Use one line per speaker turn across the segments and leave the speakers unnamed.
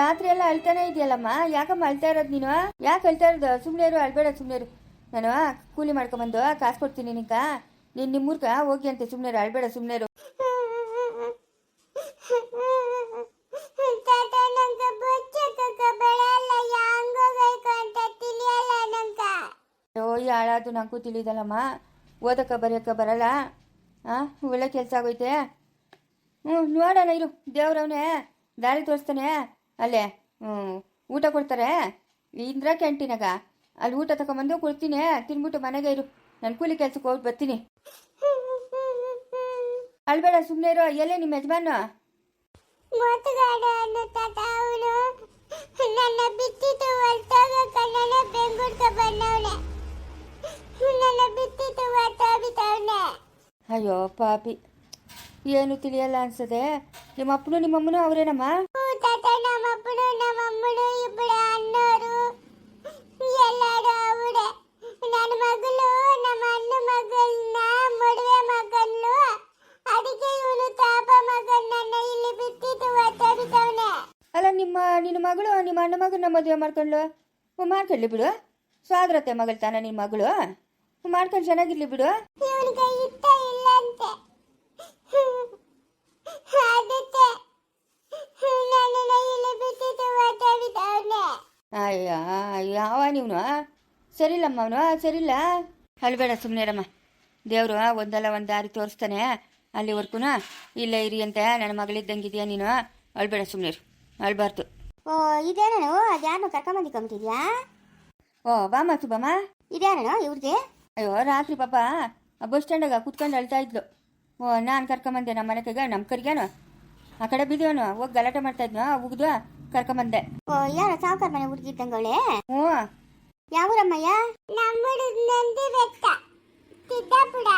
ರಾತ್ರಿ ಎಲ್ಲ ಅಳ್ತಾನೆ ಇದೆಯಲ್ಲಮ್ಮ? ಯಾಕಮ್ಮ ಅಳ್ತಾ ಇರೋದು ನೀನು? ಯಾಕೆ ಅಳ್ತಾ ಇರೋದು? ಸುಮ್ಮನೆ ಇರು ಅಳ್ಬೇಡ ಸುಮ್ಮನೆ ಇರು. ನಾನು ಕೂಲಿ ಮಾಡ್ಕೊಂಬಂದು ಕಾಸು ಕೊಡ್ತೀನಿ ನಿಂಕ ನೀನು ನಿಮ್ಮೂರ್ಗ ಹೋಗಿ ಅಂತೆ ಸುಮ್ಮನೆ ಇರು ಅಳ್ಬೇಡ ಸುಮ್ಮನೆ ಇರು. ಈ ಹಾಳಾದು ನಂಗೂ ತಿಳಿದಲ್ಲಮ್ಮ. ಓದಕ್ಕ ಬರೆಯಕ್ಕ ಬರಲ್ಲ. ಹಾಂ ಒಳ್ಳೆ ಕೆಲಸ ಆಗೋಯ್ತೆ. ಹ್ಞೂ ನೋಡೋಣ ಇರು ದೇವ್ರವನೇ. ದಾರಿ ತೋರಿಸ್ತಾನೆ. ಅಲ್ಲೇ ಊಟ ಕೊಡ್ತಾರೆ? ಇಂದ್ರ ಕ್ಯಾಂಟೀನಾಗ. ಅಲ್ಲಿ ಊಟ ತಗೊಂಬಂದು ಕೊಡ್ತೀನಿ ತಿನ್ಬಿಟ್ಟು ಮನೆಗೆ ಇರು. ನಾನು ಕೂಲಿ ಕೆಲ್ಸಕ್ಕೆ ಹೋಗಿ ಬರ್ತೀನಿ. ಅಳ್ಬೇಡ ಸುಮ್ಮನೆ ಇರೋ. ಎಲ್ಲೇ ನಿಮ್ಮ ಯಜಮಾನ? ಅಯ್ಯೋ ಪಾಪಿ. ಏನು ತಿಳಿಯಲ್ಲ ಅನ್ಸದೆ. ನಿಮ್ಮ ಅಪ್ಪನು ನಿಮ್ಮಮ್ಮನೂ ಅವರೇನಮ್ಮ?
ಹ್ಞೂ నమ్మప్పుడు నమ్మమ్ముడు ఇప్పుడు అన్నారు ఎల్లాడు ಎಲ್ಲಾರು నన్ను ನನ್ನ ಮಗಳು ನಮ್ಮ ಅಣ್ಣ ಮಗಳನ್ನ ಮದುವೆ ಮಗಳ ಅದಕ್ಕೆ ಇವನು ತಾಪ ಮಗನನ್ನ ಇಲ್ಲಿ ಬಿಟ್ಟಿದ್ದು ಹೊತ್ತೋಗ್ಬಿಟ್ಟವನೆ
ಅಲ್ಲ ನಿಮ್ಮ ನಿನ್ನ ಮಗಳು ನಿಮ್ಮ ಅಣ್ಣ ಮಗನ ಮದುವೆ ಮಾಡ್ಕೊಂಡ್ಲು? ಮಾಡ್ಕೊಳ್ಳಿ ಬಿಡು. ಸ್ವಾದ್ರತೆ ಮಗಳು ತಾನ ನಿನ್ನ ಮಗಳು. ಮಾಡ್ಕೊಂಡು ಚೆನ್ನಾಗಿರ್ಲಿ ಬಿಡು.
ಇವನಿಗೆ ಇಷ್ಟ ಇಲ್ಲ ಅಂತೆ ಅದಕ್ಕೆ ನನ್ನನ್ನ ಇಲ್ಲಿ ಬಿಟ್ಟಿದ್ದು ಹೊತ್ತೋಗ್ಬಿಟ್ಟವನೆ
ಅಯ್ಯ ಯಾವ ನೀವನು ಸರಿಲ್ಲಮ್ಮ ಅವನು ಸರಿಲ್ಲ. ಅಳ್ಬೇಡ ಸುಮ್ಮನೆ ದೇವರು ಒಂದಲ್ಲ ಒಂದು ದಾರಿ ತೋರಿಸ್ತಾನೆ. ಅಲ್ಲಿವರೆಗೂ ಇಲ್ಲೇ ಇರಿ ಅಂತ ನನ್ನ ಮಗಳಿದ್ದಂಗಿದೆಯಾ ನೀನು? ಅಳ್ಬೇಡ ಸುಮ್ಮನೆ ಅಳ್ಬಾರ್ದು
ಓ ಇದೇನೋ ಅದ್ಯಾರನ್ನು ಕರ್ಕೊಂಬಂದಿಕೊಂಬಿಟ್ಟಿದ್ಯಾ
ಓ ಬಾಮ ಸುಬಮ್ಮ
ಇದೇನೋ ಇವ್ರಿಗೆ?
ಅಯ್ಯೋ ರಾತ್ರಿ ಪಾಪ ಬಸ್ ಸ್ಟ್ಯಾಂಡಾಗ ಕುತ್ಕೊಂಡು ಅಳ್ತಾ ಇದ್ಲು. ಓ ನಾನು ಕರ್ಕೊಂಬಂದೆ ನಮ್ಮ ಮನೆ ಕೈಗ ನಮ್ಮ ಕರಿಗೇನು? ಆ ಕಡೆ ಬಿದ್ದವನು ಹೋಗಿ ಗಲಾಟೆ ಮಾಡ್ತಾ ಇದ್ನು ಉಗ್ದು ಕರ್ಕೊಂಬಂದೆ.
ಓ ಯಾರ ಸಾವುಕಾರ ಮನೆ ಹುಡುಗಿ ಇದ್ದಂಗವಳೆ
ಹ್ಞೂ.
ಯಾವೂರಮ್ಮಯ್ಯ? ನಂದಿ ಬೆಟ್ಟ ಸಿದ್ದಾಪುರ.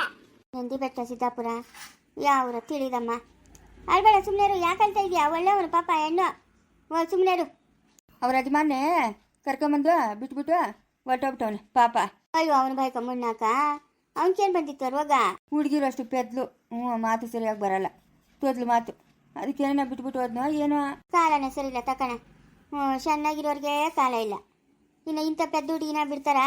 ನಂದಿ ಬೆಟ್ಟ ಸಿದ್ದಾಪುರ? ಯಾವೂರ ತಿಳಿದಮ್ಮ. ಅಲ್ಬೇಡ ಸುಮ್ಮನೆರು ಯಾಕಂತ ಅಳ್ತಾ ಇದೀಯಾ? ಒಳ್ಳೆಯವನು ಪಾಪ ಹೆಣ್ಣು. ಓ ಸುಮ್ಮನೆರು
ಅವ್ರ ಯಜಮಾನೆ ಕರ್ಕೊಂಬಂದು ಬಿಟ್ಬಿಟ್ಟು ಹೊರಟೋಗ್ಬಿಟ್ಟವನು ಪಾಪ.
ಅಯ್ಯೋ ಅವನ ಬಾಯ್ಕ ಮುನ್ನಾಕ ಅವನ್ಕೇನು ಬಂದಿತ್ತು ರೋಗ?
ಹುಡುಗಿರು ಅಷ್ಟು ಪೆದ್ಲು. ಹ್ಞೂ ಮಾತು ಸರಿಯಾಗಿ ಬರಲ್ಲ. ಪೆದ್ಲು ಮಾತು. ಅದಕ್ಕೇನ ಬಿಟ್ಬಿಟ್ಟು ಹೋದ್ನೋ ಏನೋ?
ಕಾಲನೇ ಇಲ್ಲ ತಕಣ. ಹ್ಞೂ ಚೆನ್ನಾಗಿರೋರಿಗೆ ಕಾಲ ಇಲ್ಲ. ಇನ್ನು ಇಂಥ ಪೆದ್ದ ಹುಡುಗಿನ ಬಿಡ್ತಾರಾ?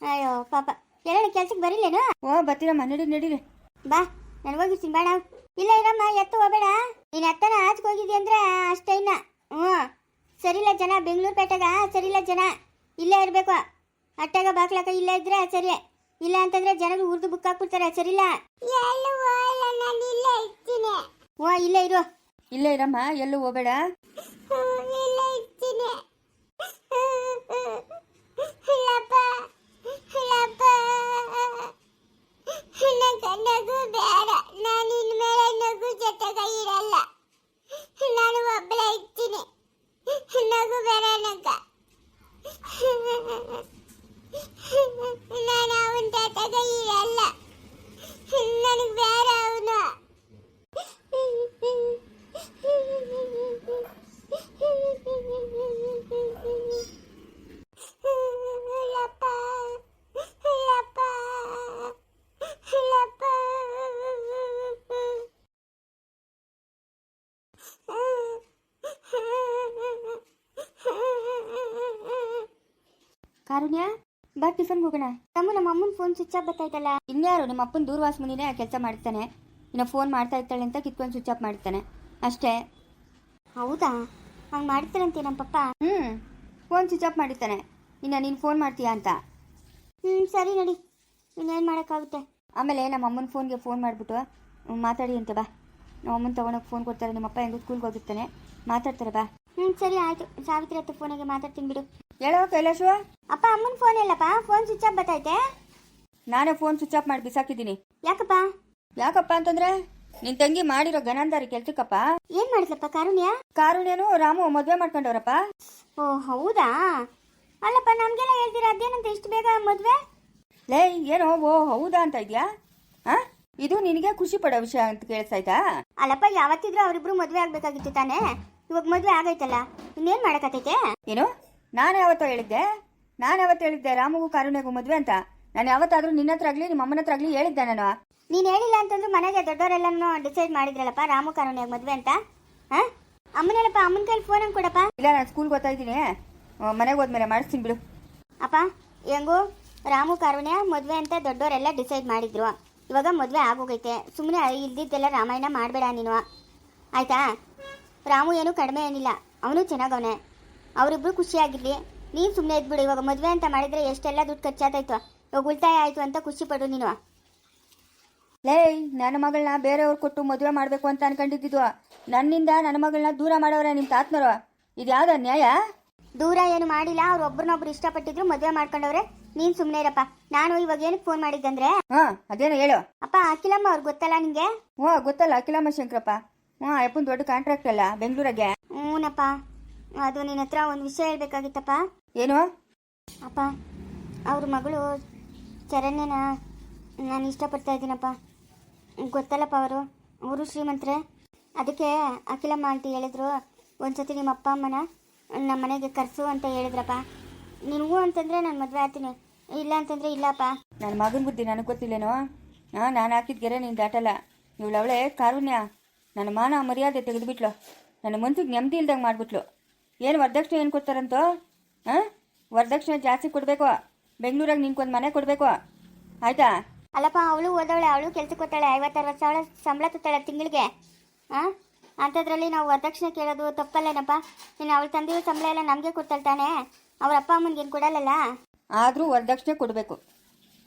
ಅಯ್ಯೋ ಪಾಪ. ಎಲ್ಲ ಕೆಲ್ಸಕ್ಕೆ ಬರಿಲ್ಲೇನು
ಓ ಬರ್ತೀರಮ್ಮ ನಡಿ ನಡೀರಿ.
ಬಾ ನಾನು ಹೋಗಿರ್ತೀನಿ ಬೇಡ ಇಲ್ಲ ಇರಮ್ಮ ಎತ್ತು ಹೋಗಬೇಡ. ನೀನು ಅತ್ತನ ಆಚೆಗೆ ಹೋಗಿದ್ದಿ ಅಂದ್ರೆ ಅಷ್ಟೇ ಇನ್ನ. ಹ್ಞೂ. ಸರಿಲ್ಲ ಜನ ಬೆಂಗಳೂರು ಪೇಟೆಗ ಸರಿಲ್ಲ ಜನ. ಇಲ್ಲೇ ಇರಬೇಕು. ಅಟ್ಟಾಗ ಬಾಕ್ಲಾಕ ಇಲ್ಲೇ ಇದ್ರೆ ಸರಿ ಇಲ್ಲ ಅಂತಂದ್ರೆ ಜನರು ಉರ್ದು ಬುಕ್ ಹಾಕ್ಬಿಡ್ತಾರೆ ಸರಿಲ್ಲ ಓ ಇಲ್ಲೇ ಇರು.
ಇಲ್ಲೇ ಇರಮ್ಮ ಎಲ್ಲೂ ಹೋಗಬೇಡ.
ನಾನು ಅವನ ಜೊತೆಗೆ ಇರಲ್ಲ. ನನಗೆ ಬೇರೆ ಅವನು.
ಟಿಫನ್ಗೆ ಹೋಗೋಣ.
ತಮ್ಮ ನಮ್ಮ ಅಮ್ಮನ ಫೋನ್ ಸ್ವಿಚ್ ಆಫ್ ಬರ್ತಾಯ್ತಲ್ಲ?
ಇನ್ಯಾರು ನಿಮ್ಮ ಅಪ್ಪನ ದೂರವಾಸ ಮುಂದಿನೇ ಕೆಲಸ ಮಾಡ್ತಾನೆ? ಇನ್ನು ಫೋನ್ ಮಾಡ್ತಾ ಇರ್ತಾಳೆ ಅಂತ ಕಿತ್ಕೊಂಡು ಸ್ವಿಚ್ ಆಫ್ ಮಾಡ್ತಾನೆ. ಅಷ್ಟೇ.
ಹೌದಾ? ಹಂಗೆ ಮಾಡ್ತಾರಂತೆ ನಮ್ಮ ಪಪ್ಪ?
ಹ್ಞೂ ಫೋನ್ ಸ್ವಿಚ್ ಆಫ್ ಮಾಡಿರ್ತಾನೆ. ಇನ್ನು ನೀನು ಫೋನ್ ಮಾಡ್ತೀಯಾ ಅಂತ.
ಹ್ಞೂ ಸರಿ ನಡಿ. ಇನ್ನೇನು ಮಾಡೋಕ್ಕಾಗುತ್ತೆ?
ಆಮೇಲೆ ನಮ್ಮ ಅಮ್ಮನ ಫೋನ್ಗೆ ಫೋನ್ ಮಾಡಿಬಿಟ್ಟು ಮಾತಾಡಿ ಅಂತ ಬಾ. ನಮ್ಮ ಅಮ್ಮನ ತೊಗೊಂಡೋಗಿ ಫೋನ್ ಕೊಡ್ತಾರೆ. ನಿಮ್ಮಪ್ಪ ಹೆಂಗೂ ಸ್ಕೂಲ್ಗೆ ಹೋಗಿರ್ತಾನೆ. ಮಾತಾಡ್ತಾರೆ ಬಾ.
ಹ್ಞೂ ಸರಿ ಆಯಿತು. ಸಾವಿತ್ರಿ ಹತ್ರ ಫೋನಿಗೆ ಮಾತಾಡ್ತೀನಿ ಬಿಡು.
ಹೇಳೋ ಕೈಲಾಶು
ಅಪ್ಪ ಅಮ್ಮನ ಫೋನ್ ಇಲ್ಲಪ್ಪ. ಫೋನ್ ಸ್ವಿಚ್ ಆಫ್ ಬತ್ತೈತೆ.
ನಾನೇ ಫೋನ್ ಸ್ವಿಚ್ ಆಫ್ ಮಾಡಿ ಬಿಸಾಕಿದ್ದೀನಿ.
ಯಾಕಪ್ಪ?
ಯಾಕಪ್ಪ ಅಂತಂದ್ರೆ ನಿನ್ ತಂಗಿ ಮಾಡಿರೋ ಗನಂದಾರಿ ಕೆಲ್ಸಕ್ಕಪ್ಪ.
ಏನ್ ಮಾಡಿದ್ಲಪ್ಪ ಕಾರುಣ್ಯ?
ಕಾರುಣ್ಯನು ರಾಮು ಮದ್ವೆ ಮಾಡ್ಕೊಂಡವ್ರಪ್ಪ.
ಓ ಹೌದಾ? ಅಲ್ಲಪ್ಪ ನಮ್ಗೆಲ್ಲ ಹೇಳ್ತೀರಾ? ಅದೇನಂತ ಇಷ್ಟು ಬೇಗ ಮದ್ವೆ?
ಲೇ ಏನೋ ಓ ಹೌದಾ ಅಂತ ಇದ್ಯಾ? ಆ? ಇದು ನಿನಗೆ ಖುಷಿ ಪಡೋ ವಿಷಯ ಅಂತ ಕೇಳಿಸ್ತಾಯ್ತಾ?
ಅಲ್ಲಪ್ಪ ಯಾವತ್ತಿದ್ರು ಅವರಿಬ್ರು ಮದ್ವೆ ಆಗ್ಬೇಕಾಗಿತ್ತು ತಾನೇ. ಇವಾಗ ಮದ್ವೆ ಆಗೈತಲ್ಲ. ಇನ್ನೇನ್ ಮಾಡಕತ್ತೈತೆ
ಏನು? ನಾನು ಯಾವತ್ತೋ ಹೇಳಿದ್ದೆ? ನಾನು ಯಾವತ್ತು ಹೇಳಿದ್ದೆ ರಾಮಗೂ ಕಾರುಣ್ಯಗೂ ಮದುವೆ ಅಂತ. ನಾನು ಯಾವತ್ತಾದ್ರೂ ನಿನ್ನ ಹತ್ರ ಆಗಲಿ ನಿಮ್ಮ ಅಮ್ಮನ ಹತ್ರ ಆಗಲಿ ಹೇಳಿದ್ದೆ ನಾನು.
ನೀನು ಹೇಳಿಲ್ಲ ಅಂತಂದ್ರೆ ಮನೆಗೆ ದೊಡ್ಡವರೆಲ್ಲನೂ ಡಿಸೈಡ್ ಮಾಡಿದ್ರಲ್ಲಪ್ಪ ರಾಮು ಕಾರುಣ್ಯಾಗ ಮದುವೆ ಅಂತ. ಹಾ? ಅಮ್ಮನಲ್ಲಪ್ಪ ಅಮ್ಮನ ಕೈಲಿ ಫೋನ್ ಹಂಗೆ ಕೊಡಪ್ಪ.
ಇಲ್ಲ ನಾನು ಸ್ಕೂಲ್ಗೆ ಓದ್ತಾ ಇದ್ದೀನಿ. ಮನೆಗೆ ಹೋದ್ಮೇಲೆ ಮಾಡಿಸ್ತೀನಿ ಬಿಡು.
ಅಪ್ಪ ಹೆಂಗು? ರಾಮು ಕಾರುಣ್ಯ ಮದುವೆ ಅಂತ ದೊಡ್ಡವರೆಲ್ಲ ಡಿಸೈಡ್ ಮಾಡಿದ್ರು. ಇವಾಗ ಮದುವೆ ಆಗೋಗೈತೆ. ಸುಮ್ಮನೆ ಇಲ್ದಿದ್ದೆಲ್ಲ ರಾಮಾಯಣ ಮಾಡಬೇಡ ನೀನು. ಆಯ್ತಾ? ರಾಮು ಏನು ಕಡಿಮೆ ಏನಿಲ್ಲ. ಅವನು ಚೆನ್ನಾಗವನೆ. ಅವರಿಬ್ರು ಖುಷಿಯಾಗಿರ್ಲಿ. ನೀನು ಸುಮ್ಮನೆ ಇದ್ಬಿಡು ಇವಾಗ ಮದುವೆ ಅಂತ ಮಾಡಿದ್ರೆ ಎಷ್ಟೆಲ್ಲ ದುಡ್ಡು ಖರ್ಚಾತಾಯ್ತು ಇವಾಗ ಉಳಿತಾಯ ಆಯ್ತು ಅಂತ ಖುಷಿ ಪಡು ನೀನು.
ಲೇ ನನ್ನ ಮಗಳನ್ನ ಬೇರೆಯವ್ರು ಕೊಟ್ಟು ಮದುವೆ ಮಾಡಬೇಕು ಅಂತ ಅನ್ಕೊಂಡಿದ್ದು ನನ್ನಿಂದ ನನ್ನ ಮಗಳನ್ನ ದೂರ ಮಾಡೋರೆ ನಿಮ್ಮ ತಾತ್ಮರು ಇದು ಯಾವ್ದು ನ್ಯಾಯ
ದೂರ ಏನು ಮಾಡಿಲ್ಲ ಅವ್ರು ಒಬ್ರನ್ನೊಬ್ರು ಇಷ್ಟಪಟ್ಟಿದ್ರು ಮದುವೆ ಮಾಡ್ಕೊಂಡವ್ರೆ. ನೀನು ಸುಮ್ಮನೆ ಇರಪ್ಪ. ನಾನು ಇವಾಗ ಏನಕ್ಕೆ ಫೋನ್ ಮಾಡಿದ್ದಂದ್ರೆ?
ಹಾ ಅದೇನು ಹೇಳು.
ಅಪ್ಪ ಅಖಿಲಮ್ಮ ಅವ್ರು ಗೊತ್ತಲ್ಲ ನಿಂಗೆ?
ಹ್ಞೂ ಗೊತ್ತಲ್ಲ ಅಖಿಲಮ್ಮ ಶಂಕರಪ್ಪ. ಹ್ಞೂ ಅಪ್ಪನ ದೊಡ್ಡ ಕಾಂಟ್ರಾಕ್ಟ್ ಅಲ್ಲ ಬೆಂಗಳೂರಿಗೆ.
ಹ್ಞೂನಪ್ಪ. ಅದು ನಿನ್ನ ಹತ್ರ ಒಂದು ವಿಷಯ ಹೇಳ್ಬೇಕಾಗಿತ್ತಪ್ಪ.
ಏನು?
ಅಪ್ಪ ಅವ್ರ ಮಗಳು ಚರಣ್ಯನ ನಾನು ಇಷ್ಟಪಡ್ತಾ ಇದ್ದೀನಪ್ಪ. ಗೊತ್ತಲ್ಲಪ್ಪ ಅವರು? ಅವರು ಶ್ರೀಮಂತರೇ. ಅದಕ್ಕೆ ಅಖಿಲಮ್ಮ ಆಂಟಿ ಹೇಳಿದ್ರು ಒಂದ್ಸತಿ ನಿಮ್ಮ ಅಪ್ಪ ಅಮ್ಮನ ನಮ್ಮ ಮನೆಗೆ ಕರೆಸು ಅಂತ ಹೇಳಿದ್ರಪ್ಪ. ನಿನಗೂ ಅಂತಂದರೆ ನಾನು ಮದುವೆ ಆಗ್ತೀನಿ. ಇಲ್ಲ ಅಂತಂದರೆ ಇಲ್ಲಪ್ಪ.
ನನ್ನ ಮಗನ ಬುದ್ಧಿ ನನಗೆ ಗೊತ್ತಿಲ್ಲೇನೋ? ಹಾಂ ನಾನು ಹಾಕಿದ ಗೆರೆ ನೀನು ದಾಟಲ್ಲ. ಇವಳು ಅವಳೆ ಕಾರುಣ್ಯ. ನನ್ನ ಮಾನ ಮರ್ಯಾದೆ ತೆಗೆದುಬಿಟ್ಲು. ನನ್ನ ಮನ್ಸಿಗೆ ನೆಮ್ಮದಿ ಇಲ್ದಂಗೆ ಮಾಡಿಬಿಟ್ಲು. ಏನು ವರದಕ್ಷಿಣೆ ಏನು ಕೊಡ್ತಾರಂತೋ? ಹಾಂ? ವರದಕ್ಷಿಣೆ ಜಾಸ್ತಿ ಕೊಡಬೇಕು. ಬೆಂಗಳೂರಾಗ ನಿನ್ಕೊಂದು ಮನೆ ಕೊಡಬೇಕು. ಆಯ್ತಾ?
ಅಲ್ಲಪ್ಪ ಅವಳು ಓದವಳೆ ಅವಳು ಕೆಲ್ಸಕ್ಕೆ ಹೋಗ್ತಾಳೆ ಐವತ್ತರವತ್ತು ಸಾವಿರ ಸಂಬಳ ತತ್ತಾಳೆ ತಿಂಗಳಿಗೆ. ಹಾಂ? ಅಂಥದ್ರಲ್ಲಿ ನಾವು ವರದಕ್ಷಿಣೆ ಕೇಳೋದು ತಪ್ಪಲ್ಲೇನಪ್ಪ? ಇನ್ನು ಅವಳ ತಂದೆಯು ಸಂಬಳ ಎಲ್ಲ ನಮಗೆ ಕೊಡ್ತಾಳೆ ತಾನೇ? ಅವ್ರ ಅಪ್ಪ ಅಮ್ಮನಿಗೆ ಏನು ಕೊಡಲ್ಲಲ್ಲ?
ಆದರೂ ವರದಕ್ಷಿಣೆ ಕೊಡಬೇಕು.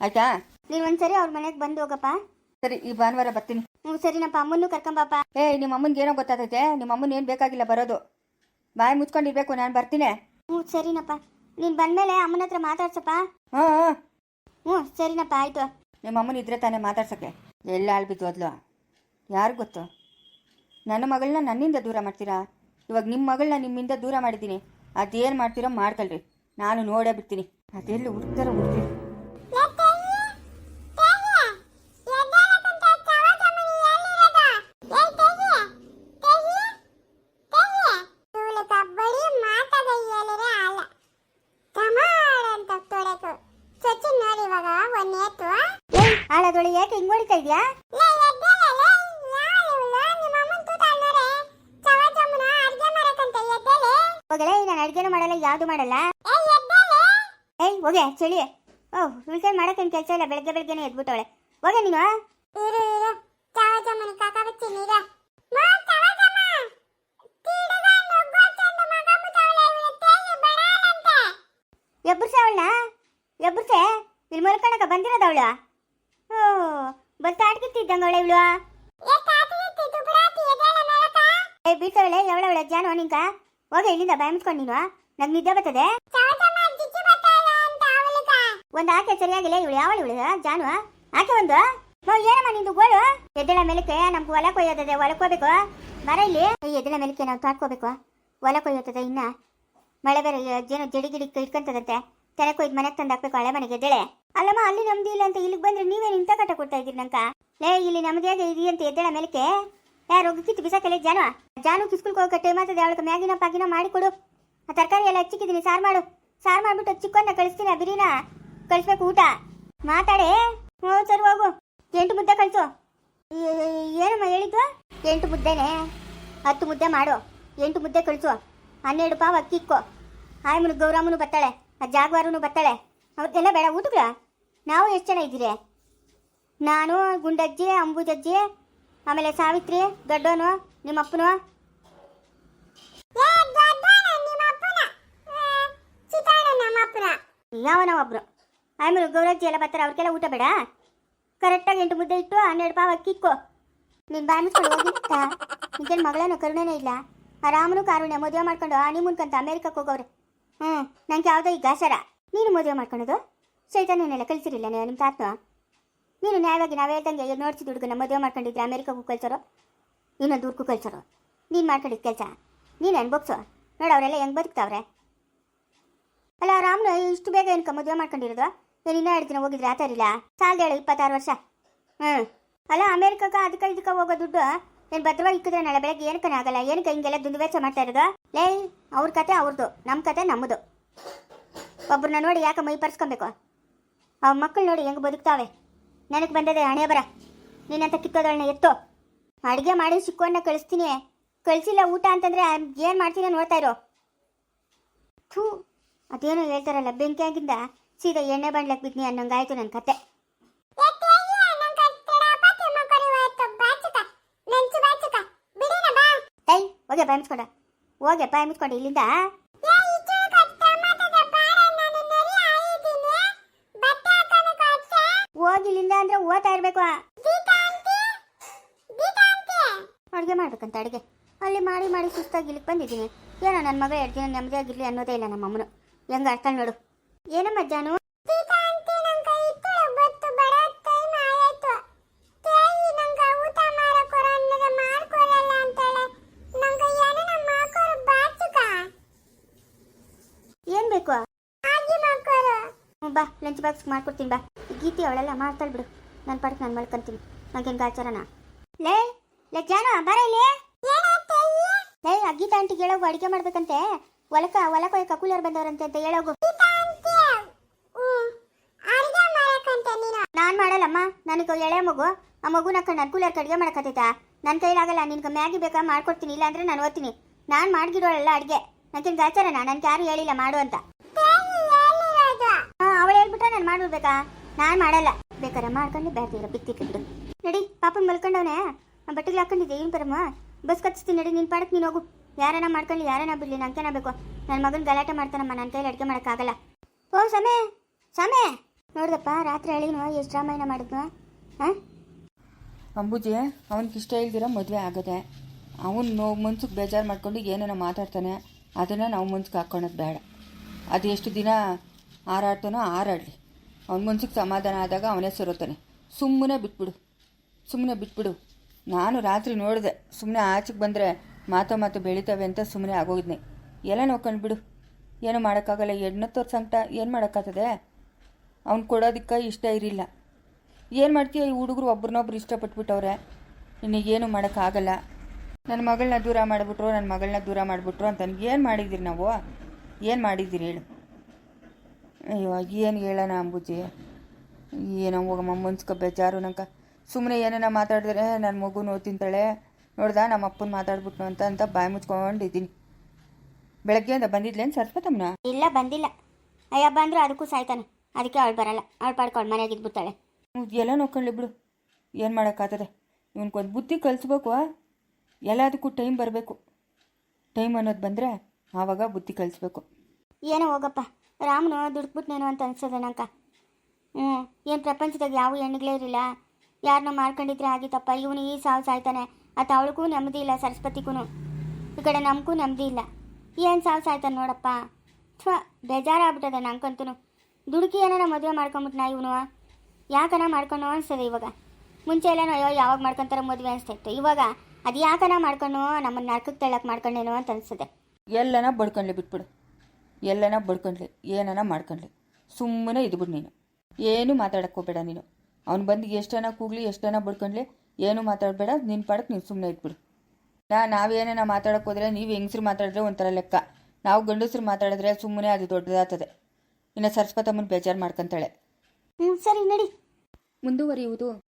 ಆಯ್ತಾ?
ನೀನು ಒಂದ್ಸರಿ ಅವ್ರ ಮನೆಗೆ ಬಂದು ಹೋಗಪ್ಪ.
ಸರಿ ಈ ಭಾನುವಾರ ಬರ್ತೀನಿ.
ಹ್ಞೂ ಸರಿನಪ್ಪ ಅಮ್ಮನ್ನು ಕರ್ಕೊಂಬಪ್ಪ
ಏ ನಿಮ್ಮ ಅಮ್ಮನಿಗೆ ಏನೋ ಗೊತ್ತಾಗೈತೆ ನಿಮ್ಮ ಅಮ್ಮನ ಏನು ಬೇಕಾಗಿಲ್ಲ ಬರೋದು. ಬಾಯಿ ಮುಚ್ಕೊಂಡಿರ್ಬೇಕು ನಾನು ಬರ್ತೀನಿ.
ಹ್ಞೂ ಸರಿನಪ್ಪ. ನೀನು ಬಂದಮೇಲೆ ಅಮ್ಮನ ಹತ್ರ ಮಾತಾಡ್ಸಪ್ಪ.
ಹ್ಞೂ ಹ್ಞೂ
ಹ್ಞೂ ಸರಿನಪ್ಪ ಆಯಿತು.
ನಿಮ್ಮ ಅಮ್ಮನ ಇದ್ರೆ ತಾನೇ ಮಾತಾಡ್ಸೋಕ್ಕೆ. ಎಲ್ಲ ಆಳ್ಬಿದ್ದು ಅದ್ಲು ಯಾರು ಗೊತ್ತು? ನನ್ನ ಮಗಳನ್ನ ನನ್ನಿಂದ ದೂರ ಮಾಡ್ತೀರಾ? ಇವಾಗ ನಿಮ್ಮ ಮಗಳನ್ನ ನಿಮ್ಮಿಂದ ದೂರ ಮಾಡಿದ್ದೀನಿ. ಅದೇನು ಮಾಡ್ತೀರೋ ಮಾಡ್ಕೊಳ್ರಿ. ನಾನು ನೋಡೇ ಬಿಡ್ತೀನಿ. ಅದೆಲ್ಲ ಹುಡ್ತಾರ ಹುಡ್ತೀರಿ
ಯಾಕೆ ಹಿಂಗ್ ಹೊಡಿತಾ ಇದೆಯಾ ಹೋಗಲೇ ನಾನು ಅಡ್ಗೆನೂ ಮಾಡಲ್ಲ ಯಾವುದು ಮಾಡಲ್ಲ ಏಯ್ ಹೋಗೆ ಚಳಿ ಓ ಉಳ್ಕೊಂಡು ಮಾಡಕ್ಕೇನು ಕೆಲಸ ಇಲ್ಲ ಬೆಳಗ್ಗೆ ಬೆಳಗ್ಗೆನೇ ಎದ್ಬಿಟ್ಟವಳೆ ಹೋಗೆ ನೀನು ಎಬ್ಬರ್ಸೆ ಅವಳನ್ನ ಎಬ್ಬರ್ಸೆ ಇಲ್ಲಿ ಮಲ್ಕೊಳಕ ಬಂದಿರೋದು ಅವಳು ಓ, ಬರ್ತಾ ಆಡ್ಕಿತ್ತಿದ್ದಂಗ ಅವಳೆ ಇವಳು. ಏ ಬೀಳ್ತಾವಳೆ ಎವಳವಳೆ ಜಾನು ನಿಂಕ ಹೋಗ ಇಲ್ಲಿಂದ, ಬಾಯ್ ಮುಚ್ಕೊಂಡು ನೀನು. ನಂಗೆ ನಿದ್ದೆ ಬರ್ತದೆ. ಒಂದು ಆಕೆ ಸರಿಯಾಗಿಲ್ಲ, ಇವಳು ಯಾವಳು ಇವಳು ಜಾನು? ಆಕೆ ಒಂದು? ಏನಮ್ಮ ನಿಂದು ಗೋಳು? ಎದ್ದಳ ಮೇಲಕ್ಕೆ ನಮ್ಗೆ ಹೊಲ ಕೊಯ್ಯೋದದೆ ಹೊಲ ಹೋಗಬೇಕು? ಬರ ಇಲ್ಲಿ? ಎದ್ದಳ ಮೇಲಕ್ಕೆ ನಾವು ತಾಡ್ಕೋಬೇಕು. ಹೊಲ ಕೊಯ್ಯೋತದೆ ಇನ್ನ. ಮಳೆ ಬೇರೆ ಜೇನು ಜಡಿ ಗಿಡಿ ಇಟ್ಕೊಂತದಂತೆ. ತಲೆ ಕೊಯ್ದು ಮನೆಗೆ ತಂದು ಹಾಕ್ಬೇಕು ಹಳೆ ಮನೆಗೆ ಎದ್ದೇಳೆ. ಅಲ್ಲಮ್ಮ, ಅಲ್ಲಿ ನಮ್ದು ಇಲ್ಲ ಅಂತ ಇಲ್ಲಿಗೆ ಬಂದ್ರೆ ನೀವೇ ಇಂಥ ಕಟ್ಟ ಕೊಡ್ತಾ ಇದ್ದೀರಿ ನಂಕ? ಲೇ, ಇಲ್ಲಿ ನಮ್ದೇ ಇದೆಯಂತ ಎದ್ದೇಳ ಮೇಲಕ್ಕೆ? ಯಾರು ಕಿತ್ತು ಬಿಸಾಕಲೆ ಜಾನು ಜಾನು ಕಿಸ್ಕುಲ್ಗೆ ಹೋಗೋ ಟೈಮ್ ಆಗ್ತದೆ ಅವಳಿಗೆ ಮ್ಯಾಗಿನ ಪಾಗಿನ ಮಾಡಿ ಕೊಡು. ಆ ತರಕಾರಿ ಎಲ್ಲ ಹಚ್ಚಿಕ್ಕಿದ್ದೀನಿ, ಸಾರು ಮಾಡು. ಸಾರು ಮಾಡಿಬಿಟ್ಟು ಚಿಕ್ಕನ್ನ ಕಳಿಸ್ತೀನಿ ಬಿರಿನ. ಕಳಿಸ್ಬೇಕು ಊಟ. ಮಾತಾಡೆ? ಹ್ಞೂ, ಸರಿ ಹೋಗು. ಎಂಟು ಮುದ್ದೆ ಕಳಿಸು. ಏನಮ್ಮ ಹೇಳಿದ್ದು? ಎಂಟು ಮುದ್ದೆನೆ. ಹತ್ತು ಮುದ್ದೆ ಮಾಡು. ಎಂಟು ಮುದ್ದೆ ಕಳಿಸು. ಹನ್ನೆರಡು ಪಾವ್ ಅಕ್ಕಿ ಇಕ್ಕೋ. ಆಯಮ್ಮನು ಗೌರಮ್ಮನು ಬತ್ತಾಳೆ ಆ ಜಾಗ್ವಾರನು ಬರ್ತಾಳೆ. ಅವತ್ತೆಲ್ಲ ಬೇಡ ಊಟಗಳ ನಾವು ಎಷ್ಟು ಜನ ಇದ್ದೀರಿ? ನಾನು ಗುಂಡಜ್ಜಿ ಅಂಬುಜಜ್ಜಿ ಆಮೇಲೆ ಸಾವಿತ್ರಿ ದೊಡ್ಡೋನು ನಿಮ್ಮ ಅಪ್ಪನು ಯಾವನ ಒಬ್ರು ಆಮೇಲೆ ಗೌರಜ್ಜಿ ಎಲ್ಲ ಬರ್ತಾರೆ ಅವ್ರಿಗೆಲ್ಲ ಊಟ ಬೇಡ? ಕರೆಕ್ಟಾಗಿ ಎಂಟು ಮುದ್ದೆ ಇಟ್ಟು ಹನ್ನೆರಡು ಪಾವ ಅಕ್ಕಿ ಇಕ್ಕೋ. ನೀನು ಬಾಯಿ ಮುಚ್ಕೊಂಡು ಹೋಗಿತ್ತ ನಿಂಗೇನು ಮಗಳೇನು ಕರುಣೆನೇ ಇಲ್ಲ. ಆ ರಾಮನು ಕಾರುಣ್ಯ ಮದುವೆ ಮಾಡ್ಕೊಂಡು ಹನಿ ಮುನ್ಕಂತ ಅಮೇರಿಕಕ್ಕೆ ಹೋಗವ್ರೆ. ಹ್ಞೂ ನಂಗೆ ಯಾವುದೋ ಈಗ ಸರ ನೀನು ಮದುವೆ ಮಾಡ್ಕೊಳ್ಳೋದು ಚೈತನ್ಯನೆಲ್ಲ ಕಲಿಸಿರಿಲ್ಲ ನಿಮ್ಮ ತಾತ? ನೀನು ನ್ಯಾಯವಾಗಿ ನಾವು ಹೇಳ್ದಂಗೆ ನೋಡ್ಸಿದ ಹುಡುಗನ ಮದುವೆ ಮಾಡ್ಕೊಂಡಿದ್ರೆ ಅಮೇರಿಕಾಗೂ ಕಲ್ಸೋರು? ಇನ್ನೊಂದು ಊರ್ಗೂ ಕಳ್ಸೋರು ನೀನು ಮಾಡ್ಕೊಂಡಿದ್ದ ಕೆಲಸ? ನೀನು ಅನ್ಬೋಗ್ಸು ನೋಡು, ಅವರೆಲ್ಲ ಹೆಂಗೆ ಬದುಕ್ತಾವ್ರೆ? ಅಲ್ಲ, ರಾಮ್ನ ಇಷ್ಟು ಬೇಗ ಏನಕ್ಕೆ ಮದುವೆ ಮಾಡ್ಕೊಂಡಿರೋದು? ಏನು ಇನ್ನೂ ಎರಡು ದಿನ ಹೋಗಿದ್ರೆ ಥರ ಇಲ್ಲ ಸಾಲದ ಹೇಳು, ಇಪ್ಪತ್ತಾರು ವರ್ಷ. ಹ್ಞೂ ಅಲ್ಲ, ಅಮೇರಿಕಾಗ ಅದಕ್ಕೆ ಇದಕ್ಕೆ ಹೋಗೋ ದುಡ್ಡು ಏನು ಭದ್ರವಾಗಿ ಇಕ್ಕಿದ್ರೆ ನಾಳೆ ಬೆಳಗ್ಗೆ ಏನಕ್ಕೆ ಆಗಲ್ಲ? ಏನಕ್ಕೆ ಹಿಂಗೆಲ್ಲ ದುಂದುವೆಚ್ಚ ಮಾಡ್ತಾ ಇರೋದು? ಲೇ, ಅವ್ರ ಕತೆ ಅವ್ರದ್ದು ನಮ್ಮ ಕತೆ ನಮ್ಮದು. ಒಬ್ಬರನ್ನ ನೋಡಿ ಯಾಕೆ ಮೈ ಪರ್ಸ್ಕೊಬೇಕು? ಆ ಮಕ್ಕಳು ನೋಡಿ ಹೆಂಗೆ ಬದುಕ್ತಾವೆ? ನನಗೆ ಬಂದದೆ ಹಣೆ ಬರ. ನೀನಂತ ಕಿತ್ತೋದಳನ್ನ ಎತ್ತು. ಅಡುಗೆ ಮಾಡಿ ಚಿಕ್ಕವನ್ನ ಕಳಿಸ್ತೀನಿ. ಕಳಿಸಿಲ್ಲ ಊಟ ಅಂತಂದ್ರೆ ಏನು ಮಾಡ್ತೀನಿ ನೋಡ್ತಾ ಇರೋ. ಥೂ ಅದೇನೋ ಹೇಳ್ತಾರಲ್ಲ ಬೆಂಕಿಯಾಗಿಂದ ಸೀದಾ ಎಣ್ಣೆ ಬಂಡ್ಲಕ್ಕೆ ಬಿದ್ನಿ ಅನ್ನಂಗಾಯ್ತು ನನ್ನ ಕತೆ. ಹೋಗೆ ಬಾಯ್ ಮುಚ್ಕೊಂಡ. ಹೋಗೆ ಬಾಯ್ ಮುಚ್ಕೊಂಡು ಇಲ್ಲಿಂದ ಹೋಗಿ ಇಲ್ಲಿಂದ ಅಂದ್ರೆ ಓದ್ತಾ ಇರ್ಬೇಕು ಅಡುಗೆ ಮಾಡ್ಬೇಕಂತ ಅಡುಗೆ. ಅಲ್ಲಿ ಮಾಡಿ ಮಾಡಿ ಸುಸ್ತಾಗಿ ಇಲ್ಲಿಗೆ ಬಂದಿದ್ದೀನಿ. ಏನೋ ನನ್ನ ಮಗ ಎರಡು ದಿನ ನೆಮ್ಮದಿಯಾಗಿರ್ಲಿ ಅನ್ನೋದೇ ಇಲ್ಲ ನಮ್ಮ ಅಮ್ಮನು ಹೆಂಗ ಅರ್ಥ ನೋಡು. ಏನಮ್ಮ ಜಾನು ಏನ್ ಬೇಕು? ಹ್ಞೂ ಬಾ ಲಂಚ್ ಬಾಕ್ಸ್ ಮಾಡ್ಕೊಡ್ತೀನಿ ಬಾ. ಗೀತಿ ಅವಳೆಲ್ಲ ಮಾಡ್ತಾಳೆ ಬಿಡು. ನನ್ನ ಪಾಡಕ್ಕೆ ನಾನು ಮಾಡ್ಕೊಂತೀನಿ ನನಗೇನು ಗಾಚಾರನ ಲೇ ಲೇ ಜಾನು ಬರ ಇಲ್ಲಿ. ಏ ಅಗ್ಗಿತ ಆಂಟಿ ಹೇಳೋಗು ಅಡುಗೆ ಮಾಡ್ಬೇಕಂತೆ. ಹೊಲಕ ಹೊಲಕ ಹೋಯಕ ಕೂಲರ್ ಬಂದವರಂತೆ ಅಂತ ಹೇಳೋಗು. ನಾನು ಮಾಡಲ್ಲಮ್ಮ, ನನಗೆ ಎಳೆ ಮಗು. ಆ ಮಗು ನಕ್ಕ ನಾನು ಕೂಲರ್ ಅಡುಗೆ ಮಾಡಕತ್ತೈತಾ? ನನ್ನ ಕೈಲಾಗಲ್ಲ ನಿನ್ಗೆ ಮ್ಯಾಗಿ ಬೇಕಾ ಮಾಡ್ಕೊಡ್ತೀನಿ ಇಲ್ಲ ಅಂದ್ರೆ ನಾನು ಓದ್ತೀನಿ. ನಾನು ಮಾಡ್ಗಿರೋಳಲ್ಲ ಅಡುಗೆ. ನನಗೇನು ಗಾಚಾರನ? ನನ್ಗೆ ಯಾರು ಹೇಳಿಲ್ಲ ಮಾಡು ಅಂತ. ಅವಳು ಹೇಳ್ಬಿಟ್ರೆ ನಾನು ಮಾಡ್ಬಿಡ್ಬೇಕಾ? ನಾನು ಮಾಡಲ್ಲ. ಬೇಕಾರೆ ಮಾಡ್ಕೊಂಡು ಬೇಡ್ತೀರ ಬಿತ್ತಿಟ್ಟು ನಡಿ, ಪಾಪನ್ ಮಲ್ಕೊಂಡವನೆ. ಬಟ್ಟೆಗಳು ಹಾಕೊಂಡಿದ್ದೆ, ಏನು ಬರಮ್ಮ ಬಸ್ ಕಚ್ತೀನಿ ನಡಿ ನಿನ್ನ ಪಾಡಕ್ಕೆ ನೀನು ಹೋಗು. ಯಾರನ್ನ ಮಾಡ್ಕೊಳ್ಳಿ ಯಾರನ್ನ ಬಿಡಲಿ ನನಗೇನ ಬೇಕು ನನ್ನ ಮಗನ ಗಲಾಟೆ ಮಾಡ್ತಾನಮ್ಮ ನನ್ನ ಕೈಲಿ ಅಡುಗೆ ಮಾಡೋಕ್ಕಾಗಲ್ಲ. ಓ, ಸಮೆ! ಸಮೆ! ನೋಡಿದಪ್ಪ, ರಾತ್ರಿ ಹೇಳಿನೋ ಎಷ್ಟು ರಾಮಾಯಣ ಮಾಡಿದ್ನು? ಹಾಂ
ಅಂಬುಜಿ, ಅವನಿಗೆ ಇಷ್ಟ ಇಲ್ದಿರೋ ಮದುವೆ ಆಗದೆ. ಅವನು ಮನ್ಸಿಗೆ ಬೇಜಾರು ಮಾಡ್ಕೊಂಡು ಏನೇನೋ ಮಾತಾಡ್ತಾನೆ, ಅದನ್ನು ನಾವು ಮನ್ಸಿಗೆ ಹಾಕ್ಕೊಳೋದು ಬೇಡ. ಅದು ಎಷ್ಟು ದಿನ ಹಾರಾಡ್ತಾನೋ ಹಾರಾಡಲಿ. ಅವ್ನ ಮನ್ಸಿಗೆ ಸಮಾಧಾನ ಆದಾಗ ಅವನೇ ಸರೋತಾನೆ ಸುಮ್ಮನೆ ಬಿಟ್ಬಿಡು. ಸುಮ್ಮನೆ ಬಿಟ್ಬಿಡು. ನಾನು ರಾತ್ರಿ ನೋಡಿದೆ ಸುಮ್ಮನೆ ಆಚೆಗೆ ಬಂದರೆ ಮಾತು ಮಾತು ಬೆಳಿತವೆ ಅಂತ ಸುಮ್ಮನೆ ಆಗೋಗಿದ್ನೆ. ಎಲ್ಲ ನೋಡ್ಕೊಂಡು ಬಿಡು. ಏನೂ ಮಾಡೋಕ್ಕಾಗಲ್ಲ ತೋರ್ ಸಂಕಟ ಏನು ಮಾಡೋಕ್ಕಾಗ್ತದೆ? ಅವ್ನು ಕೊಡೋದಕ್ಕೆ ಇಷ್ಟ ಇರಲಿಲ್ಲ. ಏನು ಮಾಡ್ತೀಯ ಈ ಹುಡುಗರು ಒಬ್ರನ್ನೊಬ್ರು ಇಷ್ಟಪಟ್ಬಿಟ್ಟವ್ರೆ? ಏನು ಮಾಡೋಕ್ಕಾಗಲ್ಲ. ನನ್ನ ಮಗಳನ್ನ ದೂರ ಮಾಡಿಬಿಟ್ರು ನನ್ನ ಮಗಳನ್ನ ದೂರ ಮಾಡಿಬಿಟ್ರು ಅಂತ ಏನು ಮಾಡಿದ್ದೀರಿ ನಾವು? ಏನು ಮಾಡಿದ್ದೀರಿ ಹೇಳು. ಅಯ್ಯೋ, ಏನು ಹೇಳೋಣ ಅಂಬುಜಿ? ಏನೋ ಹೋಗಮ್ಮ, ಮನ್ಸ್ಕೊ, ಬೇಜಾರು ನಂಗೆ. ಸುಮ್ಮನೆ ಏನೇನ ಮಾತಾಡಿದ್ರೆ ನನ್ನ ಮಗು ನೋವು ತಿಂತಾಳೆ ನೋಡ್ದ? ನಮ್ಮ ಅಪ್ಪನ ಮಾತಾಡ್ಬಿಟ್ನು ಅಂತ ಅಂತ ಬಾಯಿ ಮುಚ್ಕೊಂಡಿದ್ದೀನಿ. ಬೆಳಗ್ಗೆಯಿಂದ ಬಂದಿದ್ಲೇನು ಸರ್ಪತಮ್ಮನ
ಇಲ್ಲ ಬಂದಿಲ್ಲ. ಅಯ್ಯ ಬಂದ್ರು ಅದಕ್ಕೂ ಸಾಯ್ತಾನೆ. ಅದಕ್ಕೆ ಅವಳು ಬರಲ್ಲ. ಅವಳು ಪಾಡ್ಕೊಂಡು ಮನೆಯಾಗಿ ಇದ್ಬಿಡ್ತಾಳೆ.
ಎಲ್ಲ ನೋಡ್ಕೊಳ್ಳಿ ಬಿಡು. ಏನು ಮಾಡೋಕ್ಕಾಗ್ತದೆ ಇವನ್ಗೊಂದು ಬುದ್ಧಿ ಕಲಿಸ್ಬೇಕು ಎಲ್ಲದಕ್ಕೂ ಟೈಮ್ ಬರಬೇಕು. ಟೈಮ್ ಅನ್ನೋದು ಬಂದರೆ ಆವಾಗ ಬುದ್ಧಿ ಕಲಿಸ್ಬೇಕು.
ಏನೋ ಹೋಗಪ್ಪ. ರಾಮನು ದುಡ್ಕ್ಬಿಟ್ನೇನು ಅಂತ ಅನ್ಸದ ನಂಕ ಹ್ಞೂ ಏನು ಪ್ರಪಂಚದಾಗ ಯಾವ ಹೆಣ್ಣುಗಳೇ ಇರಲಿಲ್ಲ. ಯಾರನ್ನ ಮಾಡ್ಕೊಂಡಿದ್ರೆ ಆಗಿತ್ತಪ್ಪ ಇವನು ಈ ಸಾವು ಸಾಯ್ತಾನೆ. ಆತ ಅವಳಿಗೂ ನೆಮ್ಮದಿ ಇಲ್ಲ, ಸರಸ್ವತಿಗೂ. ಈ ಕಡೆ ನಮಗೂ ನೆಮ್ಮದಿ ಇಲ್ಲ. ಏನು ಸಾವು ಸಾಯ್ತಾನೆ ನೋಡಪ್ಪ. ಥ್ವ, ಬೇಜಾರಾಗ್ಬಿಟ್ಟದ ನಂಗಂತೂ ದುಡುಕಿ ಏನಾರ ಮದುವೆ ಮಾಡ್ಕೊಂಬಿಟ್ನಾ ಇವನು? ಯಾಕನ ಮಾಡ್ಕೊಂಡು ಅನ್ಸ್ತದೆ ಇವಾಗ. ಮುಂಚೆ ಎಲ್ಲನೋ, ಅಯ್ಯೋ, ಯಾವಾಗ ಮಾಡ್ಕೊಂತಾರ ಮದುವೆ ಅನಿಸ್ತಾ ಇತ್ತು ಇವಾಗ ಅದು ಯಾಕನ ಮಾಡ್ಕೊಂಡು ನಮ್ಮನ್ನ ನರ್ಕಕ್ಕೆ ತೆಳ್ಳಕ್ಕೆ ಮಾಡ್ಕೊಂಡೇನೋ ಅಂತ ಅನಿಸ್ತದೆ.
ಎಲ್ಲನ ಬಡ್ಕೊಂಡ್ಲಿ ಬಿಟ್ಬಿಡು. ಎಲ್ಲನ ಬಡ್ಕೊಂಡ್ಲಿ, ಏನನ ಮಾಡ್ಕೊಂಡ್ಲಿ. ಸುಮ್ಮನೆ ಇದ್ಬಿಡು ನೀನು. ಏನು ಮಾತಾಡಕ್ಕೆ ಹೋಗ್ಬೇಡ ನೀನು. ಅವ್ನು ಬಂದು ಎಷ್ಟನ ಕೂಗ್ಲಿ ಎಷ್ಟನ ಬಡ್ಕೊಂಡ್ಲಿ ಏನು ಮಾತಾಡಬೇಡ ನಿನ್ನ ಪಾಡಕ್ಕೆ ನೀನು ಸುಮ್ಮನೆ ಇದ್ಬಿಡು. ನಾ ನಾವೇನೇನ ಮಾತಾಡಕ್ಕೆ ಹೋದ್ರೆ ನೀವು ಹೆಂಗಸ್ರು ಮಾತಾಡಿದ್ರೆ ಒಂಥರ ಲೆಕ್ಕ. ನಾವು ಗಂಡಸ್ರು ಮಾತಾಡಿದ್ರೆ ಸುಮ್ಮನೆ ಅದು ದೊಡ್ಡದಾಗ್ತದೆ. ಇನ್ನು ಸರಸ್ವತಮ್ಮನ ಬೇಜಾರು ಮಾಡ್ಕೊಂತಾಳೆ.
ಹ್ಞೂ ಸರಿ ನಡಿ.
ಮುಂದುವರಿಯುವುದು